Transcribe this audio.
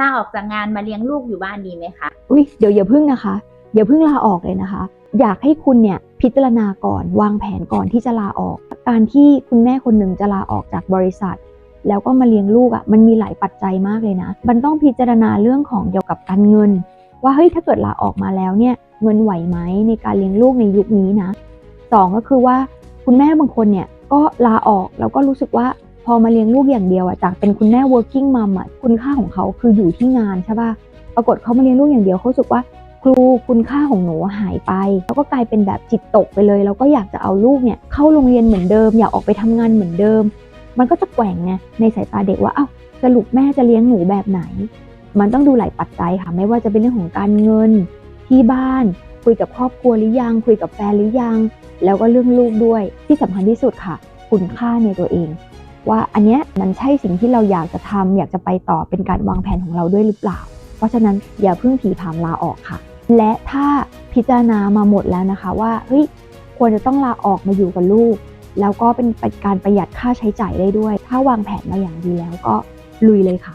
ลาออกจากงานมาเลี้ยงลูกอยู่บ้านดีไหมคะอุ้ยเดี๋ยวอย่าพึ่งนะคะ อย่าพึ่งลาออกเลยนะคะ อยากให้คุณเนี่ยพิจารณาก่อน วางแผนก่อนที่จะลาออก การที่คุณแม่คนหนึ่งจะลาออกจากบริษัท แล้วก็มาเลี้ยงลูกอะ่ะมันมีหลายปัจจัยมากเลยนะ มันต้องพิจารณาเรื่องของเกี่ยวกับการเงิน ว่าเฮ้ยถ้าเกิดลาออกมาแล้วเนี่ยเงินไหวไหมในการเลี้ยงลูกในยุคนี้นะสองก็คือว่าคุณแม่บางคนเนี่ยก็ลาออกแล้วก็รู้สึกว่า พอมาเลี้ยงลูกอย่างเดียวอะจากเป็นคุณแม่ working mom อะคุณค่าของเขาคืออยู่ที่งานใช่ป่ะปรากฏเขามาเลี้ยงลูกอย่างเดียวเขาสึกว่า ครูคุณค่าของหนูหายไป แล้วก็กลายเป็นแบบจิตตกไปเลย แล้วก็อยากจะเอาลูกเนี่ยเข้าโรงเรียนเหมือนเดิม อยากออกไปทำงานเหมือนเดิม มันก็จะแกว่งไงในสายตาเด็กว่าเอ้าสรุปแม่จะเลี้ยงหนูแบบไหน มันต้องดูหลายปัจจัยค่ะไม่ว่าจะเป็นเรื่องของการเงินที่บ้าน คุยกับครอบครัวหรือยัง คุยกับแฟนหรือยัง แล้วก็เรื่องลูกด้วยที่สำคัญที่สุดค่ะ คุณค่าในตัวเอง ว่าอันเนี้ยมันใช่สิ่งที่เราอยากจะทำอยากจะไปต่อเป็นการวางแผนของเราด้วยหรือเปล่า เพราะฉะนั้นอย่าเพิ่งผีผามลาออกค่ะ และถ้าพิจารณามาหมดแล้วนะคะว่าเฮ้ยควรจะต้องลาออกมาอยู่กับลูก แล้วก็เป็นการประหยัดค่าใช้จ่ายได้ด้วย ถ้าวางแผนมาอย่างดีแล้วก็ลุยเลยค่ะ